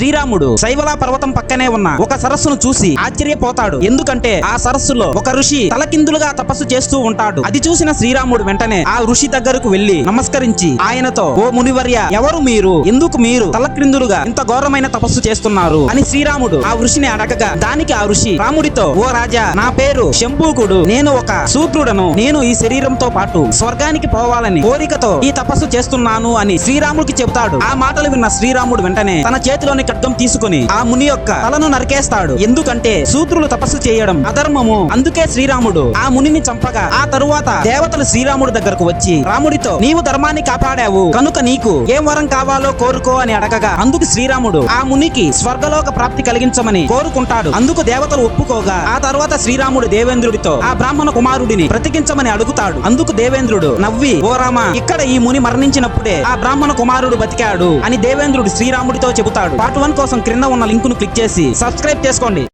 శ్రీరాముడు శైవల పర్వతం పక్కనే ఉన్న ఒక సరస్సును చూసి ఆశ్చర్యపోతాడు. ఎందుకంటే ఆ సరస్సులో ఒక ఋషి తలకిందులుగా తపస్సు చేస్తూ ఉంటాడు. అది చూసిన శ్రీరాముడు వెంటనే ఆ ఋషి దగ్గరకు వెళ్ళి నమస్కరించి ఆయనతో ఓ మునివర్య ఎవరు మీరు? ఎందుకు మీరు తలక్రిందులుగా ఇంత ఘోరమైన తపస్సు చేస్తున్నారు? అని శ్రీరాముడు ఆ ఋషిని అడగగా దానికి ఆ ఋషి రాముడితో ఓ రాజా నా పేరు శంభూకుడు. నేను ఒక శూద్రుడను. నేను ఈ శరీరంతో పాటు స్వర్గానికి పోవాలని కోరికతో ఈ తపస్సు చేస్తున్నాను అని శ్రీరాముడికి చెబుతాడు. ఆ మాటలు విన్న శ్రీరాముడు వెంటనే తన చేతిలోని ఖడ్గం తీసుకుని ఆ ముని యొక్క తలను నరికేస్తాడు. ఎందుకంటే శూద్రులు తపస్సు చేయడం అధర్మము. అందుకే శ్రీరాముడు ఆ మునిని చంపగా ఆ తరువాత దేవతలు శ్రీరాముడి దగ్గరకు వచ్చి రాముడితో నీవు ధర్మాన్ని కాపాడావు. కనుక నీకు ఏం వరం కావాలో కోరుకో అని అడగగా అందుకు శ్రీరాముడు ఆ మునికి స్వర్గలోక ప్రాప్తి కలిగించమని కోరుకుంటాడు. అందుకు దేవతలు ఒప్పుకోగా ఆ తర్వాత శ్రీరాముడు దేవేంద్రుడితో ఆ బ్రాహ్మణ కుమారుడిని బ్రతికించమని అడుగుతాడు. అందుకు దేవేంద్రుడు నవ్వి ఓ రామ ఇక్కడ ఈ ముని మరణించినప్పుడే ఆ బ్రాహ్మణ కుమారుడు బతికాడు అని దేవేంద్రుడు శ్రీరాముడితో చెబుతాడు. పాటు వన్ కోసం క్రింద ఉన్న లింకును క్లిక్ చేసి సబ్స్క్రైబ్ చేసుకోండి.